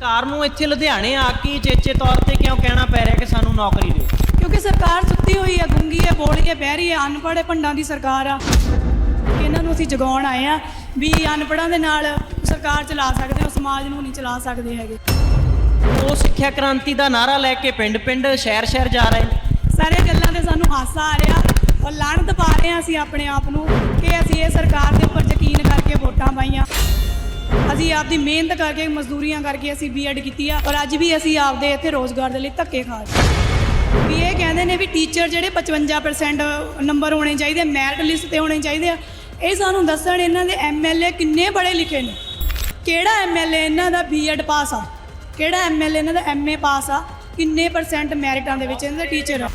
ਸਰਕਾਰ ਨੂੰ ਇੱਥੇ ਲੁਧਿਆਣੇ ਆ ਕੇ ਚੇਚੇ ਤੌਰ ਤੇ ਕਿਉਂ ਕਹਿਣਾ ਪੈ ਰਿਹਾ ਕਿ ਸਾਨੂੰ ਨੌਕਰੀ ਦਿਓ? ਕਿਉਂਕਿ ਸਰਕਾਰ ਸੁੱਤੀ ਹੋਈ ਹੈ ਗੁੰਗੀ ਹੈ ਬੋਲੀ ਹੈ ਬਹਿਰੀ ਹੈ ਅਨਪੜ੍ਹ ਭੰਡਾਂ ਦੀ ਸਰਕਾਰ ਆ। ਇਹਨਾਂ ਨੂੰ ਅਸੀਂ ਜਗਾਉਣ ਆਏ ਆ ਵੀ ਅਨਪੜ੍ਹਾਂ ਦੇ ਨਾਲ ਸਰਕਾਰ ਚਲਾ ਸਕਦੇ ਹੋ ਸਮਾਜ ਨੂੰ ਨਹੀਂ ਚਲਾ ਸਕਦੇ ਹੈਗੇ। ਉਹ ਸਿੱਖਿਆ ਕ੍ਰਾਂਤੀ ਦਾ ਨਾਰਾ ਲੈ ਕੇ ਪਿੰਡ-ਪਿੰਡ ਸ਼ਹਿਰ-ਸ਼ਹਿਰ ਜਾ ਰਹੇ। ਨੇ ਸਾਰੇ ਗੱਲਾਂ ਤੇ ਸਾਨੂੰ ਹਾਸਾ ਆ ਰਿਹਾ ਔਰ ਲਾਹਣਤ ਪਾ ਰਹੇ ਹਾਂ ਅਸੀਂ ਆਪਣੇ ਆਪ ਨੂੰ ਕਿ ਅਸੀਂ ਇਹ ਸਰਕਾਰ ਦੇ ਉੱਪਰ ਯਕੀਨ ਕਰਕੇ ਵੋਟਾਂ ਪਾਈਆਂ। ਅਸੀਂ ਆਪਦੀ ਮਿਹਨਤ ਕਰਕੇ, ਮਜ਼ਦੂਰੀਆਂ ਕਰਕੇ ਅਸੀਂ ਬੀਐਡ ਕੀਤੀ ਆ ਔਰ ਅੱਜ ਵੀ ਅਸੀਂ ਆਪਦੇ ਇੱਥੇ ਰੋਜ਼ਗਾਰ ਦੇ ਲਈ ਧੱਕੇ ਖਾ ਰਹੇ ਵੀ ਇਹ ਕਹਿੰਦੇ ਨੇ ਵੀ ਟੀਚਰ ਜਿਹੜੇ 55% ਨੰਬਰ ਹੋਣੇ ਚਾਹੀਦੇ ਮੈਰਿਟ ਲਿਸਟ ਤੇ ਹੋਣੇ ਚਾਹੀਦੇ ਆ, ਇਹ ਸਾਨੂੰ ਦੱਸਣ ਇਹਨਾਂ ਦੇ ਐਮਐਲਏ ਕਿੰਨੇ ਬੜੇ ਲਿਖੇ ਨੇ। ਕਿਹੜਾ ਐਮਐਲਏ ਇਹਨਾਂ ਦਾ ਬੀਐਡ ਪਾਸ ਆ? ਕਿਹੜਾ ਐਮਐਲਏ ਇਹਨਾਂ ਦਾ ਐਮਏ ਪਾਸ ਆ? ਕਿੰਨੇ ਪਰਸੈਂਟ ਮੈਰਿਟਾਂ ਦੇ ਵਿੱਚ ਇਹਨਾਂ ਦੇ ਟੀਚਰ ਆ?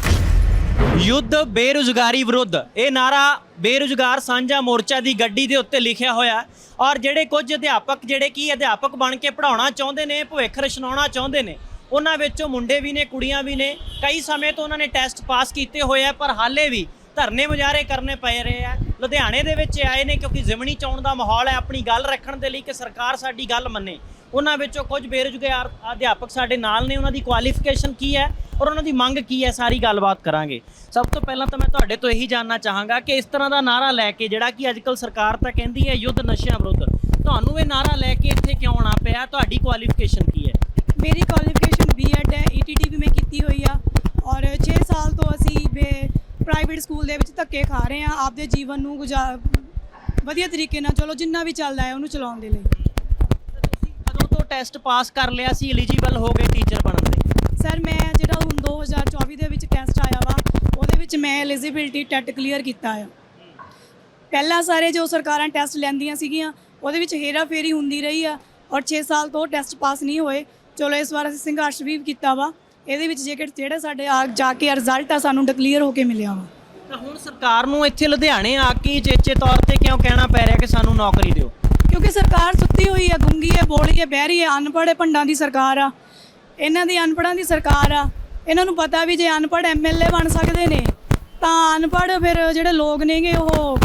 ਯੁੱਧ ਬੇਰੁਜ਼ਗਾਰੀ ਵਿਰੁੱਧ। ਇਹ ਨਾਰਾ ਬੇਰੁਜ਼ਗਾਰ ਸਾਂਝਾ ਮੋਰਚਾ ਦੀ ਗੱਡੀ ਦੇ ਉੱਤੇ ਲਿਖਿਆ ਹੋਇਆ ਔਰ ਜਿਹੜੇ ਕੁਝ ਅਧਿਆਪਕ, ਜਿਹੜੇ ਕੀ ਅਧਿਆਪਕ ਬਣ ਕੇ ਪੜਾਉਣਾ ਚਾਹੁੰਦੇ ਨੇ, ਭਵਿੱਖ ਰਚਨਾਉਣਾ ਚਾਹੁੰਦੇ ਨੇ, ਉਹਨਾਂ ਵਿੱਚੋਂ ਮੁੰਡੇ ਵੀ ਨੇ, ਕੁੜੀਆਂ ਵੀ ਨੇ। ਕਈ ਸਮੇਂ ਤੋਂ ਉਹਨਾਂ ਨੇ ਟੈਸਟ ਪਾਸ ਕੀਤੇ ਹੋਏ ਆ, ਪਰ ਹਾਲੇ ਵੀ ਧਰਨੇ ਮੁਜ਼ਾਹਰੇ ਕਰਨੇ ਪਏ ਰਹੇ ਆ। ਲੁਧਿਆਣੇ ਦੇ ਵਿੱਚ ਆਏ ਨੇ ਕਿਉਂਕਿ ਜ਼ਿਮਣੀ ਚੋਣ ਦਾ ਮਾਹੌਲ ਹੈ। ਆਪਣੀ ਗੱਲ ਰੱਖਣ ਦੇ ਲਈ ਕਿ ਸਰਕਾਰ ਸਾਡੀ ਗੱਲ ਮੰਨੇ। ਉਹਨਾਂ ਵਿੱਚੋਂ ਕੁਝ ਬੇਰੁਜ਼ਗਾਰ ਅਧਿਆਪਕ ਸਾਡੇ ਨਾਲ ਨੇ, ਉਹਨਾਂ ਦੀ ਕੁਆਲੀਫਿਕੇਸ਼ਨ ਕੀ ਹੈ ਔਰ ਉਹਨਾਂ ਦੀ ਮੰਗ ਕੀ ਹੈ, ਸਾਰੀ ਗੱਲਬਾਤ ਕਰਾਂਗੇ। ਸਭ ਤੋਂ ਪਹਿਲਾਂ ਤਾਂ ਮੈਂ ਤੁਹਾਡੇ ਤੋਂ ਇਹੀ ਜਾਨਣਾ ਚਾਹਾਂਗਾ ਕਿ ਇਸ ਤਰ੍ਹਾਂ ਦਾ ਨਾਰਾ ਲੈ ਕੇ, ਜਿਹੜਾ ਕਿ ਅੱਜਕੱਲ ਸਰਕਾਰ ਤਾਂ ਕਹਿੰਦੀ ਹੈ ਯੁੱਧ ਨਸ਼ਿਆਂ ਵਿਰੁੱਧ, ਤੁਹਾਨੂੰ ਇਹ ਨਾਰਾ ਲੈ ਕੇ ਇੱਥੇ ਕਿਉਂ ਆਉਣਾ ਪਿਆ? ਤੁਹਾਡੀ ਕੁਆਲੀਫਿਕੇਸ਼ਨ ਕੀ ਹੈ? ਮੇਰੀ ਕੁਆਲੀਫਿਕੇਸ਼ਨ ਬੀਐਡ ਹੈ ਈਟੀਟੀ ਵੀ ਮੈਂ ਕੀਤੀ ਹੋਈ ਆ ਔਰ 6 ਸਾਲ ਤੋਂ ਅਸੀਂ ਪ੍ਰਾਈਵੇਟ ਸਕੂਲ ਦੇ ਵਿੱਚ ਧੱਕੇ ਖਾ ਰਹੇ ਹਾਂ, ਆਪਦੇ ਜੀਵਨ ਨੂੰ ਗੁਜ਼ਾਰ ਵਧੀਆ ਤਰੀਕੇ ਨਾਲ, ਚਲੋ ਜਿੰਨਾ ਵੀ ਚੱਲਦਾ ਹੈ, ਉਹਨੂੰ ਚਲਾਉਣ ਦੇ ਲਈ। ਟੈਸਟ ਪਾਸ ਕਰ ਲਿਆ ਸੀ ਐਲੀਜੀਬਲ ਹੋ ਗਏ ਟੀਚਰ ਬਣਨ ਦੇ ਸਰ ਮੈਂ ਜਿਹੜਾ ਹੁਣ 2024 ਦੇ ਵਿੱਚ ਟੈਸਟ ਆਇਆ ਵਾ ਉਹਦੇ ਵਿੱਚ ਮੈਂ ਐਲੀਜੀਬਿਲਟੀ ਟੈਟ ਕਲੀਅਰ ਕੀਤਾ ਆ। ਪਹਿਲਾਂ ਸਾਰੇ ਜੋ ਸਰਕਾਰਾਂ ਟੈਸਟ ਲੈਂਦੀਆਂ ਸੀਗੀਆਂ ਉਹਦੇ ਵਿੱਚ ਹੇਰਾ ਫੇਰੀ ਹੁੰਦੀ ਰਹੀ ਆ ਔਰ 6 ਸਾਲ ਤੋਂ ਟੈਸਟ ਪਾਸ ਨਹੀਂ ਹੋਏ। ਚਲੋ ਇਸ ਵਾਰ ਅਸੀਂ ਸੰਘਰਸ਼ ਵੀ ਕੀਤਾ ਵਾ। ਇਹਦੇ ਵਿੱਚ ਜੇਕਰ ਜਿਹੜੇ ਸਾਡੇ ਆ ਜਾ ਕੇ ਰਿਜ਼ਲਟ ਆ ਸਾਨੂੰ ਡਿਕਲੇਅਰ ਹੋ ਕੇ ਮਿਲਿਆ ਵਾ। ਤਾਂ ਹੁਣ ਸਰਕਾਰ ਨੂੰ ਇੱਥੇ ਲੁਧਿਆਣੇ ਆ ਕੇ ਚੇਚੇ ਤੌਰ ਤੇ ਕਿਉਂ ਕਹਿਣਾ ਪੈ ਰਿਹਾ ਕਿ ਸਾਨੂੰ ਨੌਕਰੀ ਦਿਓ? ਕਿਉਂਕਿ ਸਰਕਾਰ ਸੁੱਤੀ ਹੋਈ ਹੈ ਗੁੰਗੀ ਹੈ ਬੋਲੀ ਹੈ ਬਹਿਰੀ ਹੈ ਅਨਪੜ੍ਹ ਭੰਡਾਂ ਦੀ ਸਰਕਾਰ ਆ। ਇਹਨਾਂ ਦੀ ਅਨਪੜ੍ਹਾਂ ਦੀ ਸਰਕਾਰ ਆ। ਇਹਨਾਂ ਨੂੰ ਪਤਾ ਵੀ ਜੇ ਅਨਪੜ੍ਹ ਐਮਐਲਏ ਬਣ ਸਕਦੇ ਨੇ ਤਾਂ ਅਨਪੜ੍ਹ ਫਿਰ ਜਿਹੜੇ ਲੋਕ ਨੇਗੇ ਉਹ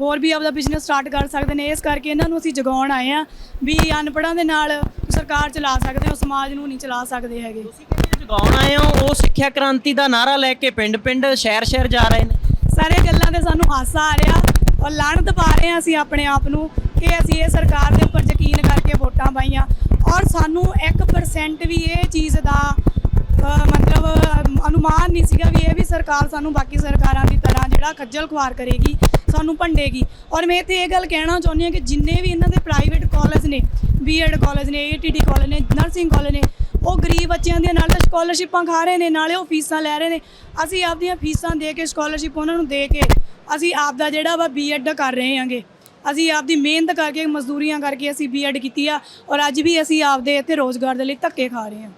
ਹੋਰ ਵੀ ਆਪਦਾ ਬਿਜ਼ਨਸ ਸਟਾਰਟ ਕਰ ਸਕਦੇ ਨੇ। ਇਸ ਕਰਕੇ ਇਹਨਾਂ ਨੂੰ ਅਸੀਂ ਜਗਾਉਣ ਆਏ ਆ ਵੀ ਅਨਪੜ੍ਹਾਂ ਦੇ ਨਾਲ ਸਰਕਾਰ ਚਲਾ ਸਕਦੇ ਹੋ ਸਮਾਜ ਨੂੰ ਨਹੀਂ ਚਲਾ ਸਕਦੇ ਹੈਗੇ। ਤੁਸੀਂ ਕਹਿੰਦੇ ਜਗਾਉਣ ਆਏ ਹੋ? ਉਹ ਸਿੱਖਿਆ ਕ੍ਰਾਂਤੀ ਦਾ ਨਾਰਾ ਲੈ ਕੇ ਪਿੰਡ-ਪਿੰਡ ਸ਼ਹਿਰ-ਸ਼ਹਿਰ ਜਾ ਰਹੇ ਨੇ। ਸਾਰੇ ਗੱਲਾਂ ਤੇ ਸਾਨੂੰ ਹਾਸਾ ਆ ਰਿਹਾ। ਔਰ ਲਾਹਣਤ ਪਾ ਰਹੇ ਹਾਂ ਅਸੀਂ ਆਪਣੇ ਆਪ ਨੂੰ। ਕਿ ਅਸੀਂ ਇਹ ਸਰਕਾਰ ਦੇ ਉੱਪਰ ਯਕੀਨ ਕਰਕੇ ਵੋਟਾਂ ਪਾਈਆਂ। ਔਰ ਸਾਨੂੰ 1% ਵੀ ਇਹ ਚੀਜ਼ ਦਾ ਮਤਲਬ, ਅਨੁਮਾਨ ਨਹੀਂ ਸੀਗਾ ਵੀ ਇਹ ਵੀ ਸਰਕਾਰ ਸਾਨੂੰ ਬਾਕੀ ਸਰਕਾਰਾਂ ਦੀ ਤਰ੍ਹਾਂ ਜਿਹੜਾ ਖੱਜਲ ਖੁਆਰ ਕਰੇਗੀ, ਸਾਨੂੰ ਭੰਡੇਗੀ। ਔਰ ਮੈਂ ਇੱਥੇ ਇਹ ਗੱਲ ਕਹਿਣਾ ਚਾਹੁੰਦੀ ਹਾਂ ਕਿ ਜਿੰਨੇ ਵੀ ਇਹਨਾਂ ਦੇ ਪ੍ਰਾਈਵੇਟ ਕਾਲਜ ਨੇ ਬੀਐਡ ਕਾਲਜ ਨੇ ਏਟੀਟੀ ਕਾਲਜ ਨੇ ਨਰਸਿੰਗ ਕਾਲਜ ਨੇ, ਉਹ ਗਰੀਬ ਬੱਚਿਆਂ ਦੀਆਂ ਨਾਲ ਤਾਂ ਸਕਾਲਰਸ਼ਿਪਾਂ ਖਾ ਰਹੇ ਨੇ, ਨਾਲੇ ਉਹ ਫੀਸਾਂ ਲੈ ਰਹੇ ਨੇ। ਅਸੀਂ ਆਪਦੀਆਂ ਫੀਸਾਂ ਦੇ ਕੇ ਸਕਾਲਰਸ਼ਿਪ ਉਹਨਾਂ ਨੂੰ ਦੇ ਕੇ ਅਸੀਂ ਆਪ ਦਾ ਜਿਹੜਾ ਵਾ ਬੀਐਡ ਕਰ ਰਹੇ ਹਾਂਗੇ। ਅਸੀਂ ਆਪਦੀ ਮਿਹਨਤ ਕਰਕੇ ਮਜ਼ਦੂਰੀਆਂ ਕਰਕੇ ਅਸੀਂ ਬੀਐਡ ਕੀਤੀ ਆ ਔਰ ਅੱਜ ਵੀ ਅਸੀਂ ਆਪਦੇ ਇੱਥੇ ਰੋਜ਼ਗਾਰ ਦੇ ਲਈ ਧੱਕੇ ਖਾ ਰਹੇ ਹਾਂ।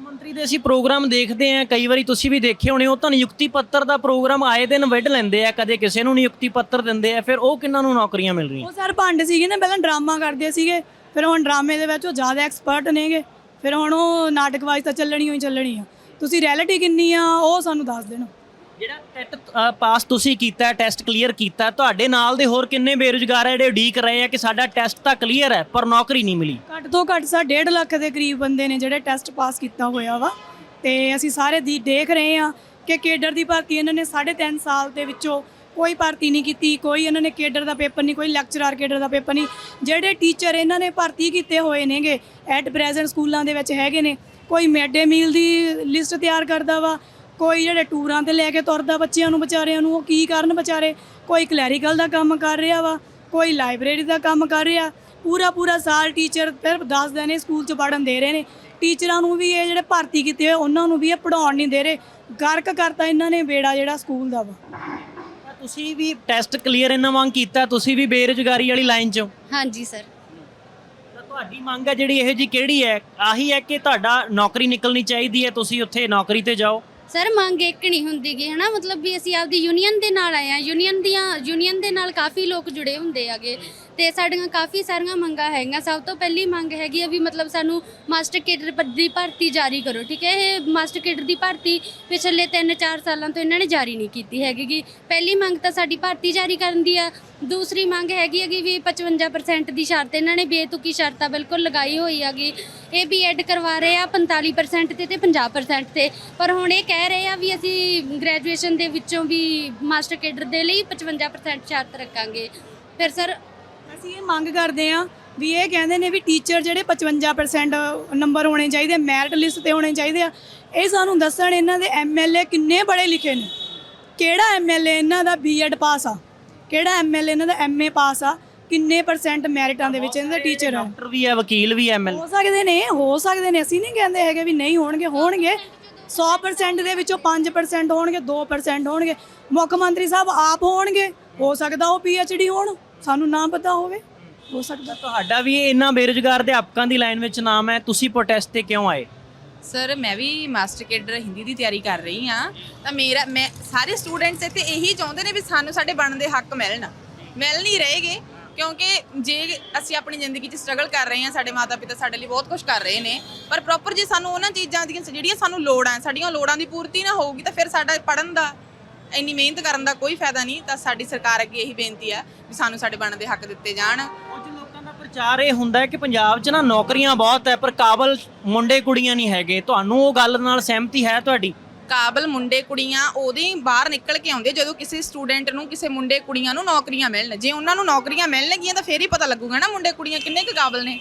ਮੰਤਰੀ ਦੇ ਅਸੀਂ ਪ੍ਰੋਗਰਾਮ ਦੇਖਦੇ ਆ ਕਈ ਵਾਰੀ ਤੁਸੀਂ ਵੀ ਦੇਖੇ ਹੋਣੇ ਉਹ ਤਾਂ ਨਿਯੁਕਤੀ ਪੱਤਰ ਦਾ ਪ੍ਰੋਗਰਾਮ ਆਏ ਦਿਨ ਵਿੱਢ ਲੈਂਦੇ ਆ ਕਦੇ ਕਿਸੇ ਨੂੰ ਨਿਯੁਕਤੀ ਪੱਤਰ ਦਿੰਦੇ ਆ ਫਿਰ ਉਹ ਕਿੰਨਾਂ ਨੂੰ ਨੌਕਰੀਆਂ ਮਿਲ ਰਹੀਆਂ? ਉਹ ਸਰ ਭੰਡ ਸੀਗੇ ਨਾ ਪਹਿਲਾਂ ਡਰਾਮਾ ਕਰਦੇ ਸੀਗੇ ਫਿਰ ਹੁਣ ਡਰਾਮੇ ਦੇ ਵਿੱਚ ਉਹ ਜ਼ਿਆਦਾ ਐਕਸਪਰਟ ਨੇਗੇ ਫਿਰ ਹੁਣ ਉਹ ਨਾਟਕਬਾਜ਼ੀ ਤਾਂ ਚੱਲਣੀ ਹੋਈ ਚੱਲਣੀ ਆ। ਤੁਸੀਂ ਰਿਐਲਿਟੀ ਕਿੰਨੀ ਆ ਉਹ ਸਾਨੂੰ ਦੱਸ ਦੇਣਾ। ਜਿਹੜਾ ਟੈਟ ਪਾਸ ਤੁਸੀਂ ਕੀਤਾ ਟੈਸਟ ਕਲੀਅਰ ਕੀਤਾ, ਤੁਹਾਡੇ ਨਾਲ ਦੇ ਹੋਰ ਕਿੰਨੇ ਬੇਰੁਜ਼ਗਾਰ ਆ ਜਿਹੜੇ ਉਡੀਕ ਰਹੇ ਆ ਕਿ ਸਾਡਾ ਟੈਸਟ ਤਾਂ ਕਲੀਅਰ ਹੈ, ਪਰ ਨੌਕਰੀ ਨਹੀਂ ਮਿਲੀ? ਘੱਟ ਤੋਂ ਘੱਟ ਸਾ 1.5 ਲੱਖ ਦੇ ਕਰੀਬ ਬੰਦੇ ਨੇ ਜਿਹੜੇ ਟੈਸਟ ਪਾਸ ਕੀਤਾ ਹੋਇਆ ਵਾ। ਤੇ ਅਸੀਂ ਸਾਰੇ ਦੀ ਦੇਖ ਰਹੇ ਆ ਕਿ ਕੇਡਰ ਦੀ ਭਰਤੀ ਇਹਨਾਂ ਨੇ 3.5 ਸਾਲ ਦੇ ਵਿੱਚੋਂ ਕੋਈ ਭਰਤੀ ਨਹੀਂ ਕੀਤੀ, ਕੋਈ ਇਹਨਾਂ ਨੇ ਕੇਡਰ ਦਾ ਪੇਪਰ ਨਹੀਂ, ਕੋਈ ਲੈਕਚਰਰ ਕੇਡਰ ਦਾ ਪੇਪਰ ਨਹੀਂ। ਜਿਹੜੇ ਟੀਚਰ ਇਹਨਾਂ ਨੇ ਭਰਤੀ ਕੀਤੇ ਹੋਏ ਨੇਗੇ ਐਟ ਪ੍ਰੈਜ਼ੈਂਟ ਸਕੂਲਾਂ ਦੇ ਵਿੱਚ ਹੈਗੇ ਨੇ, ਕੋਈ ਮਿਡ ਡੇ ਮੀਲ ਦੀ ਲਿਸਟ ਤਿਆਰ ਕਰਦਾ ਵਾ ਕੋਈ ਜਿਹੜੇ ਟੂਰਾਂ ਤੇ ਲੈ ਕੇ ਤੁਰਦਾ ਬੱਚਿਆਂ ਨੂੰ ਵਿਚਾਰਿਆਂ ਨੂੰ ਉਹ ਕੀ ਕਰਨ ਵਿਚਾਰੇ? ਕੋਈ ਕਲੈਰੀਕਲ ਦਾ ਕੰਮ ਕਰ ਰਿਹਾ ਵਾ ਕੋਈ ਲਾਇਬ੍ਰੇਰੀ ਦਾ ਕੰਮ ਕਰ ਰਿਹਾ। ਪੂਰਾ ਪੂਰਾ ਸਾਲ ਟੀਚਰ ਸਿਰਫ 10 ਦਿਨ ਸਕੂਲ ਚ ਪੜਨ ਦੇ ਰਹੇ ਨੇ। ਟੀਚਰਾਂ ਨੂੰ ਵੀ ਇਹ ਜਿਹੜੇ ਭਰਤੀ ਕੀਤੇ ਹੋਏ ਉਹਨਾਂ ਨੂੰ ਵੀ ਇਹ ਪੜਾਉਣ ਨਹੀਂ ਦੇ ਰਹੇ। ਗਰਕ ਕਰਤਾ ਇਹਨਾਂ ਨੇ ਬੇੜਾ ਜਿਹੜਾ ਸਕੂਲ ਦਾ ਵਾ। ਤੁਸੀਂ ਵੀ ਟੈਸਟ ਕਲੀਅਰ ਇਹਨਾਂ ਵਾਂਗ ਕੀਤਾ ਤੁਸੀਂ ਵੀ ਬੇਰੁਜ਼ਗਾਰੀ ਵਾਲੀ ਲਾਈਨ 'ਚ? ਹਾਂਜੀ ਸਰ ਤੁਹਾਡੀ ਮੰਗ ਹੈ ਜਿਹੜੀ ਇਹੋ ਜੀ ਕਿਹੜੀ ਹੈ? ਆਹੀ ਹੈ ਕਿ ਤੁਹਾਡਾ ਨੌਕਰੀ ਨਿਕਲਣੀ ਚਾਹੀਦੀ ਹੈ ਤੁਸੀਂ ਉੱਥੇ ਨੌਕਰੀ ਤੇ ਜਾਓ। ਸਰ, ਮੰਗ ਇੱਕ ਨਹੀਂ ਹੁੰਦੀ ਗੀ, ਹਨਾ? ਮਤਲਬ ਵੀ ਅਸੀਂ ਆਪਦੀ ਯੂਨੀਅਨ ਦੇ ਨਾਲ ਆਏ ਆ। ਯੂਨੀਅਨ ਦੀਆਂ ਯੂਨੀਅਨ ਦੇ ਨਾਲ ਕਾਫੀ ਲੋਕ ਜੁੜੇ ਹੁੰਦੇ ਆਗੇ ਤੇ ਸਾਡੀਆਂ ਕਾਫੀ ਸਾਰੀਆਂ ਮੰਗਾਂ ਹੈਗੀਆਂ। ਸਭ ਤੋਂ ਪਹਿਲੀ ਮੰਗ ਹੈਗੀ ਆ ਵੀ ਮਤਲਬ ਸਾਨੂੰ ਮਾਸਟਰ ਕੇਡਰ ਦੀ ਭਰਤੀ ਜਾਰੀ ਕਰੋ, ਠੀਕ ਹੈ? ਇਹ ਮਾਸਟਰ ਕੇਡਰ ਦੀ ਭਰਤੀ ਪਿਛਲੇ 3-4 ਸਾਲਾਂ ਤੋਂ ਇਹਨਾਂ ਨੇ ਜਾਰੀ ਨਹੀਂ ਕੀਤੀ ਹੈਗੀ ਗੀ ਪਹਿਲੀ ਮੰਗ ਤਾਂ ਸਾਡੀ ਭਰਤੀ ਜਾਰੀ ਕਰਨ ਦੀ ਆ। ਦੂਸਰੀ ਮੰਗ ਹੈਗੀ ਹੈਗੀ ਵੀ 55% ਦੀ ਸ਼ਰਤ ਇਹਨਾਂ ਨੇ ਬੇਤੁਕੀ ਸ਼ਰਤਾਂ ਬਿਲਕੁਲ ਲਗਾਈ ਹੋਈ ਹੈਗੀ। ਇਹ ਬੀਐਡ ਕਰਵਾ ਰਹੇ ਆ 45% ਤੇ ਤੇ 50% ਤੇ। ਪਰ ਹੁਣ ਇਹ ਕਹਿ ਰਹੇ ਆ ਵੀ ਅਸੀਂ ਗ੍ਰੈਜੂਏਸ਼ਨ ਦੇ ਵਿੱਚੋਂ ਵੀ ਮਾਸਟਰ ਕੇਡਰ ਦੇ ਲਈ 55% ਸ਼ਰਤ ਰੱਖਾਂਗੇ। ਫਿਰ ਸਰ ਅਸੀਂ ਇਹ ਮੰਗ ਕਰਦੇ ਆ ਵੀ ਇਹ ਕਹਿੰਦੇ ਨੇ ਵੀ ਟੀਚਰ ਜਿਹੜੇ 55% ਨੰਬਰ ਹੋਣੇ ਚਾਹੀਦੇ ਮੈਰਿਟ ਲਿਸਟ ਤੇ ਹੋਣੇ ਚਾਹੀਦੇ ਆ। ਇਹ ਸਾਨੂੰ ਦੱਸਣ ਇਹਨਾਂ ਦੇ ਐਮਐਲਏ ਕਿੰਨੇ ਬੜੇ ਲਿਖੇ ਨੇ। ਕਿਹੜਾ ਐਮਐਲਏ ਇਹਨਾਂ ਦਾ ਬੀਐਡ ਪਾਸ ਆ? ਕਿਹੜਾ ਐਮਐਲਏ ਇਹਨਾਂ ਦਾ ਐਮਏ ਪਾਸ ਆ? ਕਿੰਨੇ ਪਰਸੈਂਟ ਮੈਰਿਟਾਂ ਦੇ ਵਿੱਚ ਇਹਨਾਂ ਦੇ ਟੀਚਰ ਆ? ਡਾਕਟਰ ਵੀ ਹੈ ਵਕੀਲ ਵੀ ਐਮਐਲ ਹੋ ਸਕਦੇ ਨੇ ਹੋ ਸਕਦੇ ਨੇ। ਅਸੀਂ ਨਹੀਂ ਕਹਿੰਦੇ ਹੈਗੇ ਵੀ ਨਹੀਂ ਹੋਣਗੇ ਹੋਣਗੇ। 100% ਦੇ ਵਿੱਚੋਂ 5% ਹੋਣਗੇ 2% ਹੋਣਗੇ। ਮੁੱਖ ਮੰਤਰੀ ਸਾਹਿਬ ਆਪ ਹੋਣਗੇ। ਹੋ ਸਕਦਾ ਉਹ ਡੀ ਹੋਣ। ਸਾਨੂੰ ਨਾ ਪਤਾ ਹੋਵੇ ਹੋ ਸਕਦਾ। ਤੁਹਾਡਾ ਵੀ ਇਹਨਾਂ ਬੇਰੁਜ਼ਗਾਰ ਅਧਿਆਪਕਾਂ ਦੀ ਲਾਈਨ ਵਿੱਚ ਨਾਮ ਹੈ ਤੁਸੀਂ ਪ੍ਰੋਟੈਸਟ ਤੇ ਕਿਉਂ ਆਏ? ਸਰ ਮੈਂ ਵੀ ਮਾਸਟਰ ਕੇਡਰ ਹਿੰਦੀ ਦੀ ਤਿਆਰੀ ਕਰ ਰਹੀ ਹਾਂ। ਤਾਂ ਮੇਰਾ ਮੈਂ ਸਾਰੇ ਸਟੂਡੈਂਟਸ ਇੱਥੇ ਇਹੀ ਚਾਹੁੰਦੇ ਨੇ ਵੀ ਸਾਨੂੰ ਸਾਡੇ ਬਣਨ ਦੇ ਹੱਕ ਮਿਲਣ। ਮਿਲ ਨਹੀਂ ਰਹੇਗੇ ਕਿਉਂਕਿ ਜੇ ਅਸੀਂ ਆਪਣੀ ਜ਼ਿੰਦਗੀ 'ਚ ਸਟਰਗਲ ਕਰ ਰਹੇ ਹਾਂ ਸਾਡੇ ਮਾਤਾ-ਪਿਤਾ ਸਾਡੇ ਲਈ ਬਹੁਤ ਕੁਝ ਕਰ ਰਹੇ ਨੇ ਪਰ ਪ੍ਰੋਪਰ ਜੇ ਸਾਨੂੰ ਉਹਨਾਂ ਚੀਜ਼ਾਂ ਦੀਆਂ ਜਿਹੜੀਆਂ ਸਾਨੂੰ ਲੋੜਾਂ ਸਾਡੀਆਂ ਲੋੜਾਂ ਦੀ ਪੂਰਤੀ ਨਾ ਹੋਊਗੀ ਤਾਂ ਫਿਰ ਸਾਡਾ ਪੜਨ ਦਾ ਇੰਨੀ ਮਿਹਨਤ ਕਰਨ ਦਾ ਕੋਈ ਫਾਇਦਾ ਨਹੀਂ ਤਾਂ ਸਾਡੀ ਸਰਕਾਰ ਅੱਗੇ ਇਹੀ ਬੇਨਤੀ ਹੈ ਵੀ ਸਾਨੂੰ ਸਾਡੇ ਬਣਨ ਦੇ ਹੱਕ ਦਿੱਤੇ ਜਾਣ। ਕੁਝ ਲੋਕਾਂ ਦਾ ਪ੍ਰਚਾਰ ਇਹ ਹੁੰਦਾ ਹੈ ਕਿ ਪੰਜਾਬ 'ਚ ਨਾ ਨੌਕਰੀਆਂ ਬਹੁਤ ਹੈ ਪਰ ਕਾਬਲ ਮੁੰਡੇ ਕੁੜੀਆਂ ਨਹੀਂ ਹੈਗੇ। ਤੁਹਾਨੂੰ ਉਹ ਗੱਲ ਨਾਲ ਸਹਿਮਤੀ ਹੈ ਤੁਹਾਡੀ? ਕਾਬਲ ਮੁੰਡੇ ਕੁੜੀਆਂ ਉਹਦੇ ਹੀ ਬਾਹਰ ਨਿਕਲ ਕੇ ਆਉਂਦੇ ਜਦੋਂ ਕਿਸੇ ਸਟੂਡੈਂਟ ਨੂੰ ਕਿਸੇ ਮੁੰਡੇ ਕੁੜੀਆਂ ਨੂੰ ਨੌਕਰੀਆਂ ਮਿਲਣ। ਜੇ ਉਹਨਾਂ ਨੂੰ ਨੌਕਰੀਆਂ ਮਿਲਣਗੀਆਂ ਤਾਂ ਫੇਰ ਹੀ ਪਤਾ ਲੱਗੂਗਾ ਨਾ ਮੁੰਡੇ ਕੁੜੀਆਂ ਕਿੰਨੇ ਕੁ ਕਾਬਲ ਨੇ।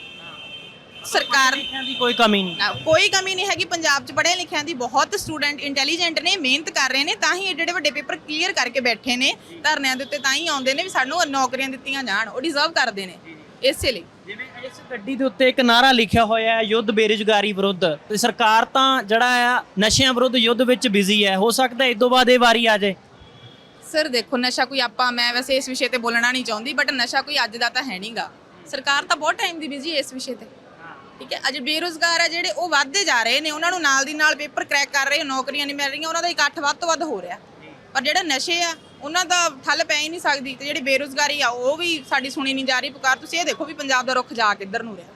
ਸਰਕਾਰ ਲਿਖਿਆਂ ਦੀ ਕੋਈ ਕਮੀ ਨਹੀਂ। ਨਾ, ਕੋਈ ਕਮੀ ਨਹੀਂ ਹੈਗੀ। ਪੰਜਾਬ 'ਚ ਪੜ੍ਹੇ ਲਿਖਿਆਂ ਦੀ ਬਹੁਤ ਸਟੂਡੈਂਟ ਇੰਟੈਲੀਜੈਂਟ ਨੇ ਮਿਹਨਤ ਕਰ ਰਹੇ ਨੇ ਤਾਂ ਹੀ ਏਡੇ ਏਡੇ ਵੱਡੇ ਪੇਪਰ ਕਲੀਅਰ ਕਰਕੇ ਬੈਠੇ ਨੇ। ਧਰਨਿਆਂ ਦੇ ਉੱਤੇ ਤਾਂ ਹੀ ਆਉਂਦੇ ਨੇ ਵੀ ਸਾਨੂੰ ਨੌਕਰੀਆਂ ਦਿੱਤੀਆਂ ਜਾਣ ਉਹ ਡਿਜ਼ਰਵ ਕਰਦੇ ਨੇ ਇਸੇ ਲਈ। ਜਿਵੇਂ ਇਸ ਗੱਡੀ ਦੇ ਉੱਤੇ ਇੱਕ ਨਾਰਾ ਲਿਖਿਆ ਹੋਇਆ ਹੈ ਯੁੱਧ ਬੇਰੁਜ਼ਗਾਰੀ ਵਿਰੁੱਧ। ਤੇ ਸਰਕਾਰ ਤਾਂ ਜਿਹੜਾ ਆ ਨਸ਼ਿਆਂ ਵਿਰੁੱਧ ਯੁੱਧ ਵਿੱਚ ਬਿਜ਼ੀ ਹੈ। ਹੋ ਸਕਦਾ ਇਸ ਤੋਂ ਬਾਅਦ ਇਹ ਵਾਰੀ ਆ ਜਾਏ। ਸਰ ਦੇਖੋ ਨਸ਼ਾ ਕੋਈ ਆਪਾਂ ਮੈਂ ਵੈਸੇ ਇਸ ਵਿਸ਼ੇ ਤੇ ਬੋਲਣਾ ਨਹੀਂ ਚਾਹੁੰਦੀ ਬਟ ਨਸ਼ਾ ਕੋਈ ਅੱਜ ਦਾ ਤਾਂ ਹੈ ਨਹੀਂਗਾ ਸਰਕਾਰ ਤਾਂ ਬਹੁਤ ਟਾਈਮ ਦੀ ਬਿਜ਼ੀ ਇਸ ਵਿਸ਼ੇ ਤੇ। ਠੀਕ ਹੈ? ਅੱਜ ਬੇਰੋਜ਼ਗਾਰ ਆ ਜਿਹੜੇ, ਉਹ ਵੱਧਦੇ ਜਾ ਰਹੇ ਨੇ। ਉਹਨਾਂ ਨੂੰ ਨਾਲ ਦੀ ਨਾਲ ਪੇਪਰ ਕਰੈਕ ਕਰ ਰਹੇ, ਨੌਕਰੀਆਂ ਨਹੀਂ ਮਿਲ ਰਹੀਆਂ। ਉਹਨਾਂ ਦਾ ਇਕੱਠ ਵੱਧ ਤੋਂ ਵੱਧ ਹੋ ਰਿਹਾ। ਪਰ ਜਿਹੜਾ ਨਸ਼ੇ ਆ, ਉਹਨਾਂ ਦਾ ਥੱਲ ਪੈ ਹੀ ਨਹੀਂ ਸਕਦੀ ਤੇ ਜਿਹੜੀ ਬੇਰੋਜ਼ਗਾਰੀ ਆ, ਉਹ ਵੀ ਸਾਡੀ ਸੁਣੀ ਨਹੀਂ ਜਾ ਰਹੀ ਪੁਕਾਰ। ਤੁਸੀਂ ਇਹ ਦੇਖੋ ਵੀ ਪੰਜਾਬ ਦਾ ਰੁੱਖ ਜਾ ਕਿੱਧਰ ਨੂੰ ਰਿਹਾ।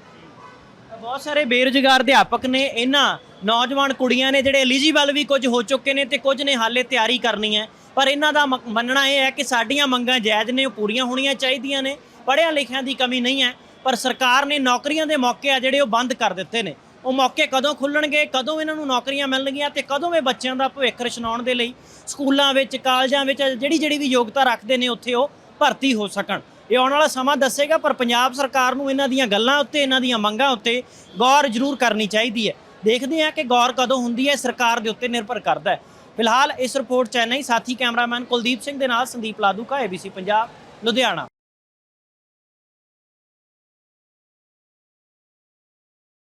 ਬਹੁਤ ਸਾਰੇ ਬੇਰੁਜ਼ਗਾਰ ਅਧਿਆਪਕ ਨੇ, ਇਹਨਾਂ ਨੌਜਵਾਨ ਕੁੜੀਆਂ ਨੇ ਜਿਹੜੇ ਐਲੀਜੀਬਲ ਵੀ ਕੁਝ ਹੋ ਚੁੱਕੇ ਨੇ ਤੇ ਕੁਝ ਨੇ ਹਾਲੇ ਤਿਆਰੀ ਕਰਨੀ ਹੈ। ਪਰ ਇਹਨਾਂ ਦਾ ਮ- ਮੰਨਣਾ ਇਹ ਹੈ ਕਿ ਸਾਡੀਆਂ ਮੰਗਾਂ ਜਾਇਜ਼ ਨੇ, ਉਹ ਪੂਰੀਆਂ ਹੋਣੀਆਂ ਚਾਹੀਦੀਆਂ ਨੇ। ਪੜ੍ਹਿਆਂ ਲਿਖਿਆਂ ਦੀ ਕਮੀ ਨਹੀਂ ਹੈ। ਪਰ ਸਰਕਾਰ ਨੇ ਨੌਕਰੀਆਂ ਦੇ ਮੌਕੇ ਆ ਜਿਹੜੇ ਉਹ ਬੰਦ ਕਰ ਦਿੱਤੇ ਨੇ। ਉਹ ਮੌਕੇ ਕਦੋਂ ਖੁੱਲਣਗੇ, ਕਦੋਂ ਇਹਨਾਂ ਨੂੰ ਨੌਕਰੀਆਂ ਮਿਲਣਗੀਆਂ ਤੇ ਕਦੋਂ ਇਹ ਬੱਚਿਆਂ ਦਾ ਭਵਿੱਖ ਰਚਨਾਉਣ ਦੇ ਲਈ ਸਕੂਲਾਂ ਵਿੱਚ, ਕਾਲਜਾਂ ਵਿੱਚ ਜਿਹੜੀ ਜਿਹੜੀ ਵੀ ਯੋਗਤਾ ਰੱਖਦੇ ਨੇ ਉੱਥੇ ਉਹ ਭਰਤੀ ਹੋ ਸਕਣ। ਇਹ ਆਉਣ ਵਾਲਾ ਸਮਾਂ ਦੱਸੇਗਾ, ਪਰ ਪੰਜਾਬ ਸਰਕਾਰ ਨੂੰ ਇਹਨਾਂ ਦੀਆਂ ਗੱਲਾਂ ਉੱਤੇ, ਇਹਨਾਂ ਦੀਆਂ ਮੰਗਾਂ ਉੱਤੇ ਗੌਰ ਜ਼ਰੂਰ ਕਰਨੀ ਚਾਹੀਦੀ ਹੈ। ਦੇਖਦੇ ਹਾਂ ਕਿ ਗੌਰ ਕਦੋਂ ਹੁੰਦੀ ਹੈ, ਸਰਕਾਰ ਦੇ ਉੱਤੇ ਨਿਰਭਰ ਕਰਦਾ ਹੈ। ਫਿਲਹਾਲ ਇਸ ਰਿਪੋਰਟ ਚੈਨਈ ਸਾਥੀ ਕੈਮਰਾਮੈਨ ਕੁਲਦੀਪ ਸਿੰਘ ਦੇ ਨਾਲ ਸੰਦੀਪ ਲਾਦੂਕਾ ਏਬੀਸੀ ਪੰਜਾਬ, ਲੁਧਿਆਣਾ।